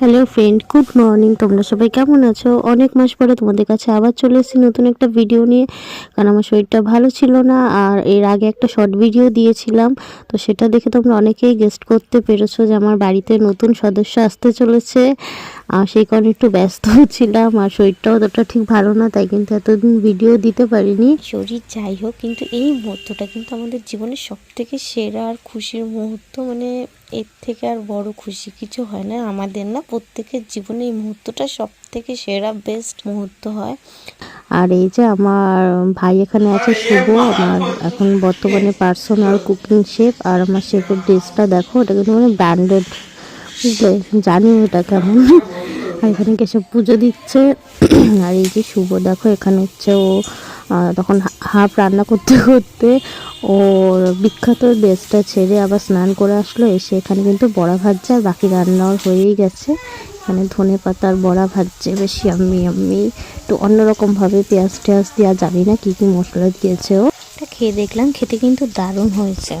Hello friend good morning তোমরা সবাই কেমন আছো? অনেক মাস পরে তোমাদের কাছে আবার চলে এসেছি নতুন একটা ভিডিও নিয়ে। কারণ আমার শরীরটা ভালো ছিল না, আর এর আগে একটা শর্ট ভিডিও দিয়েছিলাম। তো সেটা দেখে তোমরা অনেকেই গেস্ট করতে পেরেছ যে আমার বাড়িতে নতুন সদস্য আসতে চলেছে। আর সেই কারণে একটু ব্যস্ত ছিলাম আর শরীরটাও অতটা ঠিক ভালো না তাই কিন্তু এতদিন ভিডিও দিতে পারিনি। শরীর যাই হোক কিন্তু এই মুহূর্তটা কিন্তু আমাদের জীবনের সব থেকে সেরা আর খুশির মুহূর্ত মানে এর থেকে আর বড় খুশি কিছু হয় না আমাদের না প্রত্যেকের জীবনে এই মুহূর্তটা সব থেকে সেরা বেস্ট মুহূর্ত হয়। আর এই যে আমার ভাই এখানে আছে শুভ আমার এখন বর্তমানে পার্সোনাল কুকিং শেফ আর আমার শেফের ড্রেসটা দেখো ওটা কিন্তু মানে ব্র্যান্ডেড বুঝলে? জানি ওটা কেমন। এখানে কেসব পুজো দিচ্ছে। আর এই যে শুভ, দেখো, এখানে হচ্ছে ও তখন হাফ রান্না করতে করতে ওর বিখ্যাত ড্রেসটা ছেড়ে আবার স্নান করে আসলো। এসে এখানে কিন্তু বড়া ভাজছে আর বাকি রান্নাও হয়েই গেছে। এখানে ধনে পাতার বড়া ভাজছে, বেশি আমি আমি একটু অন্যরকমভাবে পেঁয়াজ টেয়াজ দেওয়া জানি না, কি কি মশলা দিয়েছে ও। খেয়ে দেখলাম খেতে কিন্তু দারুণ হয়েছে।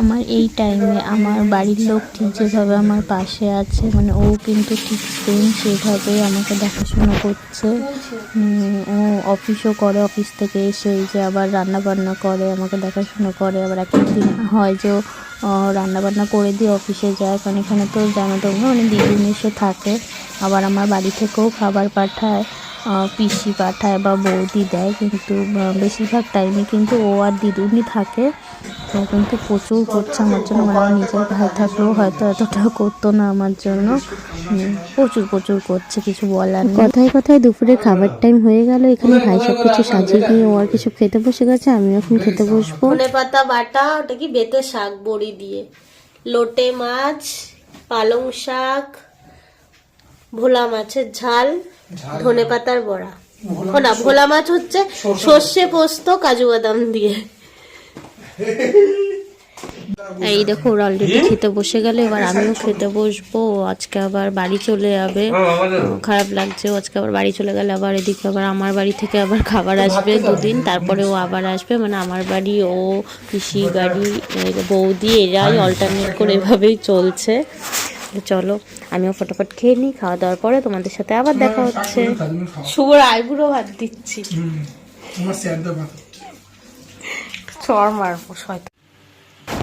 আমার এই টাইমে আমার বাড়ির লোক ঠিক যেভাবে আমার পাশে আছে মানে ও কিন্তু ঠিক সেম সেভাবে আমাকে দেখাশোনা করছে। ও অফিসও করে অফিস থেকে এসে যে আবার রান্না বান্না করে আমাকে দেখাশোনা করে। আবার এক দিন হয় যে ও রান্না বান্না করে দিয়ে অফিসে যায় কারণ এখানে তো জানো তোমরা মানে দিদি এসে থাকে। আবার আমার বাড়ি থেকেও খাবার পাঠায়। পিসি পাঠায় বা বৌদি দেয় কিন্তু বেশিরভাগ টাইমে কিন্তু ও আর দিদুনি থাকে। ও কিন্তু প্রচুর করছে আমার জন্য। মানে আমার নিজের ভাই থাকলেও হয়তো এতটা করতো না আমার জন্য। প্রচুর প্রচুর করছে কিছু বলার নেই। কথায় কথায় দুপুরে খাবার টাইম হয়ে গেল। এখানে ভাই সব কিছু সাজিয়ে নিয়ে ও আর কিছু খেতে বসে গেছে। আমি এখন খেতে বসবো। পাতা বাটা ওটা কি বেতে শাক বড়ি দিয়ে। লোটে মাছ পালং শাক ভোলা মাছের ঝাল। ধনে পাতার বড়া। ও না ভোলা মাছ হচ্ছে সর্ষে পোস্ত কাজু বাদাম দিয়ে। এই দেখো ওরা অলরেডি খেতে বসে গেলে এবার আমিও খেতে বসবো। আজকে আবার বাড়ি চলে যাবে। খারাপ লাগছে আজকে আবার বাড়ি চলে গেলে আবার এদিকে আবার আমার বাড়ি থেকে আবার খাবার আসবে দুদিন তারপরে ও আবার আসবে মানে আমার বাড়ি ও পিসি বাড়ি এই বৌদি এরাই অল্টারনেট করে এভাবেই চলছে। চলো আমিও ফটোফট খেয়ে নিই খাওয়া দাওয়ার পরে তোমাদের সাথে আবার দেখা হচ্ছে। শুভর আইবুড়ো ভাত দিচ্ছি। চর মারবো শয়তান।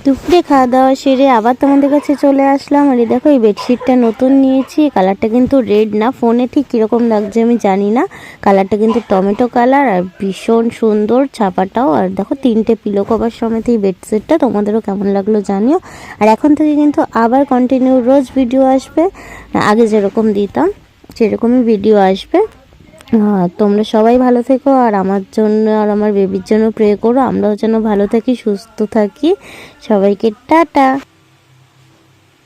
দুপুরে খাওয়া দাওয়া সেরে আবার তোমাদের কাছে চলে আসলাম। আর দেখো, এই বেডশিটটা নতুন নিয়েছি। কালারটা কিন্তু রেড না ফোনে ঠিক কীরকম লাগছে আমি জানি না। কালারটা কিন্তু টমেটো কালার আর ভীষণ সুন্দর ছাপাটাও। আর দেখো, তিনটে পিলো কভার সমেত এই বেডশিটটা তোমাদেরও কেমন লাগল জানিও। আর এখন থেকে কিন্তু আবার কন্টিনিউ রোজ ভিডিও আসবে। আগে যেরকম দিতাম, সেরকমই ভিডিও আসবে। তোমরা সবাই ভালো থেকো আর আমার জন্য আর আমার বেবির জন্য প্রে করো। আমরাও যেন ভালো থাকি, সুস্থ থাকি। সবাইকে টাটা।